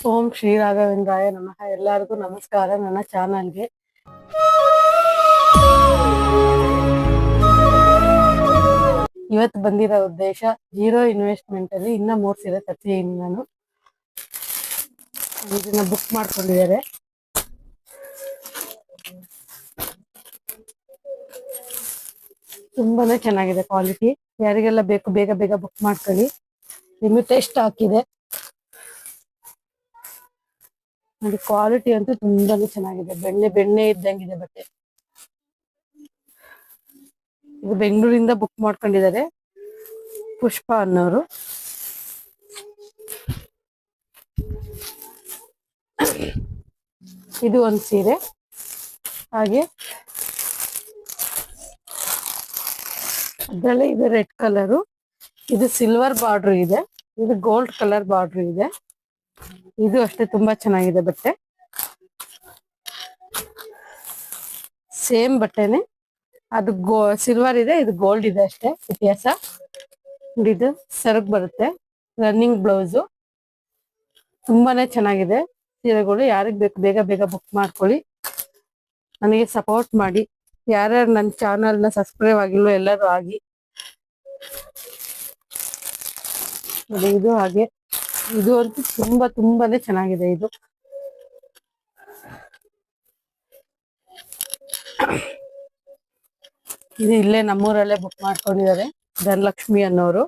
ಓಂ ಶ್ರೀ ರಾಘವೇಂದ್ರಾಯ ನಮಃ. ಎಲ್ಲರಿಗೂ ನಮಸ್ಕಾರ. ನನ್ನ ಚಾನಲ್ಗೆ. ಇವತ್ತು ಬಂದಿರೋ ಉದ್ದೇಶ, ಜೀರೋ ಇನ್ವೆಸ್ಟ್ಮೆಂಟ್ ಅಲ್ಲಿ ಇನ್ನ ಮೂರ್ ಸೀರೆ ತರ್ತೀನಿ ನಾನು. ಇದನ್ನ ಬುಕ್ ಮಾಡ್ಕೊಂಡಿದ್ದಾರೆ. ತುಂಬಾನೇ ಚೆನ್ನಾಗಿದೆ ಕ್ವಾಲಿಟಿ ಯಾರಿಗೆಲ್ಲ ಬೇಕು, ಬೇಗ ಬೇಗ ಬುಕ್ ಮಾಡ್ಕೊಳ್ಳಿ. ಲಿಮಿಟೆಡ್ ಸ್ಟಾಕ್ ಇದೆ. ನೋಡಿ ಕ್ವಾಲಿಟಿ ಅಂತೂ ತುಂಬಾನೇ ಚೆನ್ನಾಗಿದೆ. ಬೆಣ್ಣೆ ಬೆಣ್ಣೆ ಇದ್ದಂಗಿದೆ ಬಟ್ಟೆ. ಇದು ಬೆಂಗಳೂರಿಂದ ಬುಕ್ ಮಾಡ್ಕೊಂಡಿದ್ದಾರೆ ಪುಷ್ಪ ಅನ್ನೋರು. ಇದು ಒಂದು ಸೀರೆ. ಹಾಗೆ ಅದರಲ್ಲೇ ಇದು ರೆಡ್ ಕಲರು. ಇದು ಸಿಲ್ವರ್ ಬಾರ್ಡರ್ ಇದೆ. ಇದು ಗೋಲ್ಡ್ ಕಲರ್ ಬಾರ್ಡರ್ ಇದೆ. ಇದು ಅಷ್ಟೇ ತುಂಬಾ ಚೆನ್ನಾಗಿದೆ ಬಟ್ಟೆ. ಸೇಮ್ ಬಟ್ಟೆನೆ. ಅದು ಗೋ ಸಿಲ್ವರ್ ಇದೆ, ಇದು ಗೋಲ್ಡ್ ಇದೆ ಅಷ್ಟೇ ವ್ಯತ್ಯಾಸ ಇದು ಸರಕ್ ಬರುತ್ತೆ ರನ್ನಿಂಗ್ ಬ್ಲೌಸು ತುಂಬಾನೇ ಚೆನ್ನಾಗಿದೆ. ಸೀರೆಗಳು ಯಾರಿಗೆ ಬೇಕು, ಬೇಗ ಬೇಗ ಬುಕ್ ಮಾಡ್ಕೊಳ್ಳಿ. ನನಗೆ ಸಪೋರ್ಟ್ ಮಾಡಿ. ಯಾರ್ಯಾರು ನನ್ನ ಚಾನಲ್ನ ಸಬ್ಸ್ಕ್ರೈಬ್ ಆಗಿಲ್ವೋ ಎಲ್ಲರೂ ಆಗಿ. ಇದು ಹಾಗೆ. ಇದು ಅಂತೂ ತುಂಬಾ ತುಂಬಾನೇ ಚೆನ್ನಾಗಿದೆ ಇದು. ಇದು ಇಲ್ಲೇ ನಮ್ಮೂರಲ್ಲೇ ಬುಕ್ ಮಾಡ್ಕೊಂಡಿದ್ದಾರೆ. ಧನಲಕ್ಷ್ಮಿ ಅನ್ನೋರು.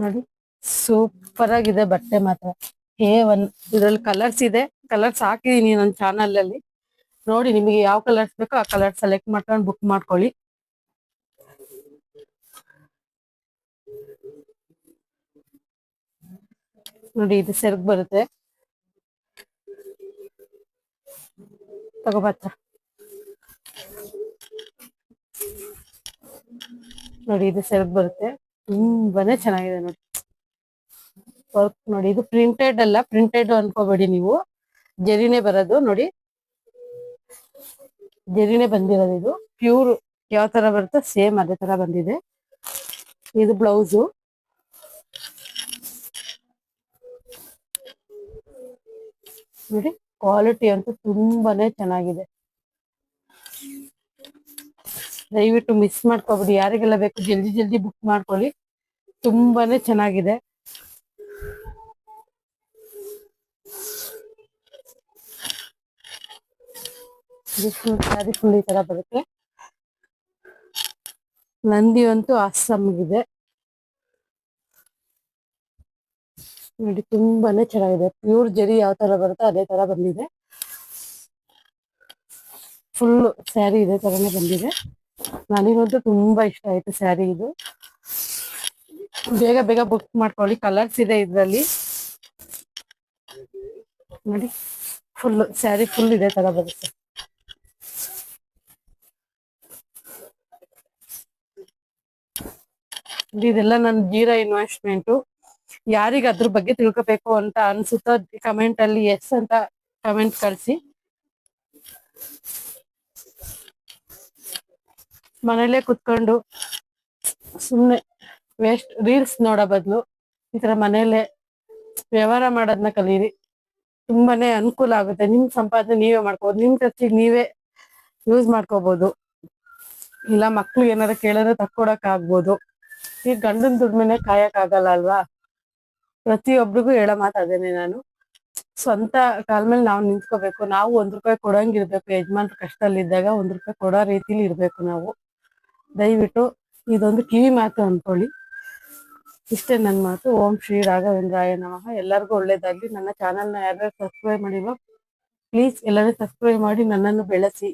ನೋಡಿ ಸೂಪರ್ ಆಗಿದೆ ಬಟ್ಟೆ ಮಾತ್ರ. ಏ ಒನ್ ಇದ್ರಲ್ಲಿ ಕಲರ್ಸ್ ಇದೆ. ಕಲರ್ಸ್ ಹಾಕಿದೀನಿ ನನ್ನ ಚಾನಲ್ ಅಲ್ಲಿ. ನೋಡಿ, ನಿಮಗೆ ಯಾವ ಕಲರ್ಸ್ ಬೇಕೋ ಆ ಕಲರ್ ಸೆಲೆಕ್ಟ್ ಮಾಡ್ಕೊಂಡು ಬುಕ್ ಮಾಡ್ಕೊಳ್ಳಿ. ನೋಡಿ, ಇದು ಸೆರಗ್ ಬರುತ್ತೆ. ತಗೋಬತ್ತ ನೋಡಿ, ಇದು ಸೆರಗ್ ಬರುತ್ತೆ. ತುಂಬಾನೇ ಚೆನ್ನಾಗಿದೆ ನೋಡಿ. ವರ್ಕ್ ನೋಡಿ, ಇದು ಪ್ರಿಂಟೆಡ್ ಅಲ್ಲ, ಪ್ರಿಂಟೆಡ್ ಅನ್ಕೋಬೇಡಿ ನೀವು. ಜರಿನೇ ಬರೋದು, ನೋಡಿ. ಜರಿನೇ ಬಂದಿರೋದು ಇದು. ಪ್ಯೂರ್ ಯಾವ ತರ ಬರುತ್ತೋ ಸೇಮ್ ಅದೇ ತರ ಬಂದಿದೆ. ಇದು ಬ್ಲೌಸು. ನೋಡಿ ಕ್ವಾಲಿಟಿ ಅಂತೂ ತುಂಬಾನೇ ಚೆನ್ನಾಗಿದೆ. ದಯವಿಟ್ಟು ಮಿಸ್ ಮಾಡ್ಕೋಬೇಡಿ. ಯಾರಿಗೆಲ್ಲ ಬೇಕು ಜಲ್ದಿ ಜಲ್ದಿ ಬುಕ್ ಮಾಡ್ಕೊಳ್ಳಿ. ತುಂಬಾನೇ ಚೆನ್ನಾಗಿದೆ. ಸ್ಯಾರಿ ಫುಲ್ ಈ ತರ ಬರುತ್ತೆ. ನಂದಿ ಅಂತೂ ಇದೆ ನೋಡಿ, ತುಂಬಾನೇ ಚೆನ್ನಾಗಿದೆ. ಪ್ಯೂರ್ ಜರಿ ಯಾವ ತರ ಬರುತ್ತೋ ಅದೇ ತರ ಬಂದಿದೆ. ಫುಲ್ ಸ್ಯಾರಿ ಇದೆ ತರನೇ ಬಂದಿದೆ. ನನಗಂತೂ ತುಂಬಾ ಇಷ್ಟ ಆಯ್ತು ಸ್ಯಾರಿ ಇದು. ಬೇಗ ಬೇಗ ಬುಕ್ ಮಾಡ್ಕೊಳ್ಳಿ. ಕಲರ್ಸ್ ಇದೆ ಇದ್ರಲ್ಲಿ. ನೋಡಿ ಫುಲ್ ಸ್ಯಾರಿ ಫುಲ್ ಇದೆ ತರ ಬರುತ್ತೆ. ಇದೆಲ್ಲ ನನ್ನ ಜೀರಾ ಇನ್ವೆಸ್ಟ್ಮೆಂಟು ಯಾರಿಗ ಅದ್ರ ಬಗ್ಗೆ ತಿಳ್ಕೋಬೇಕು ಅಂತ ಅನ್ಸುತ್ತೋ ಕಮೆಂಟ್ ಅಲ್ಲಿ ಎಸ್ ಅಂತ ಕಮೆಂಟ್ ಕಳಿಸಿ. ಮನೇಲೆ ಕುತ್ಕೊಂಡು ಸುಮ್ನೆ ವೇಸ್ಟ್ ರೀಲ್ಸ್ ನೋಡೋ ಬದಲು ಈ ತರ ಮನೇಲೆ ವ್ಯವಹಾರ ಮಾಡೋದನ್ನ ಕಲೀರಿ. ತುಂಬಾನೇ ಅನುಕೂಲ ಆಗುತ್ತೆ. ನಿಮ್ ಸಂಪಾದನೆ ನೀವೇ ಮಾಡ್ಕೋಬಹುದು ನಿಮ್ ಖರ್ಚಿಗೆ ನೀವೇ ಯೂಸ್ ಮಾಡ್ಕೋಬಹುದು ಇಲ್ಲ ಮಕ್ಳು ಏನಾರ ಕೇಳಿದ್ರೆ ತಕ್ಕೊಡಕ್ ಆಗ್ಬೋದು ಈ ಗಂಡನ್ ದುಡ್ಮೆನೆ ಕಾಯಕ್ ಆಗಲ್ಲ ಅಲ್ವಾ? ಪ್ರತಿಯೊಬ್ಬರಿಗೂ ಹೇಳೋ ಮಾತು ಅದೇನೆ ನಾನು. ಸ್ವಂತ ಕಾಲ ಮೇಲೆ ನಾವು ನಿಂತ್ಕೋಬೇಕು, ನಾವು ಒಂದ್ ರೂಪಾಯಿ ಕೊಡಂಗಿರ್ಬೇಕು ಯಜಮಾನ್ರ ಕಷ್ಟದಲ್ಲಿದ್ದಾಗ ಒಂದ್ ರೂಪಾಯಿ ಕೊಡೋ ರೀತಿಲಿ ಇರ್ಬೇಕು ನಾವು. ದಯವಿಟ್ಟು ಇದೊಂದು ಕಿವಿ ಮಾತು ಅನ್ಕೊಳ್ಳಿ ಇಷ್ಟೇ ನನ್ನ ಮಾತು. ಓಂ ಶ್ರೀ ರಾಘವೇಂದ್ರಾಯ ನಮಃ. ಎಲ್ಲರಿಗೂ ಒಳ್ಳೇದಾಗ್ಲಿ. ನನ್ನ ಚಾನಲ್ನ ಯಾರ್ಯಾರು ಸಬ್ಸ್ಕ್ರೈಬ್ ಮಾಡಿಲ್ವಾ, ಪ್ಲೀಸ್ ಎಲ್ಲರೂ ಸಬ್ಸ್ಕ್ರೈಬ್ ಮಾಡಿ ನನ್ನನ್ನು ಬೆಳೆಸಿ.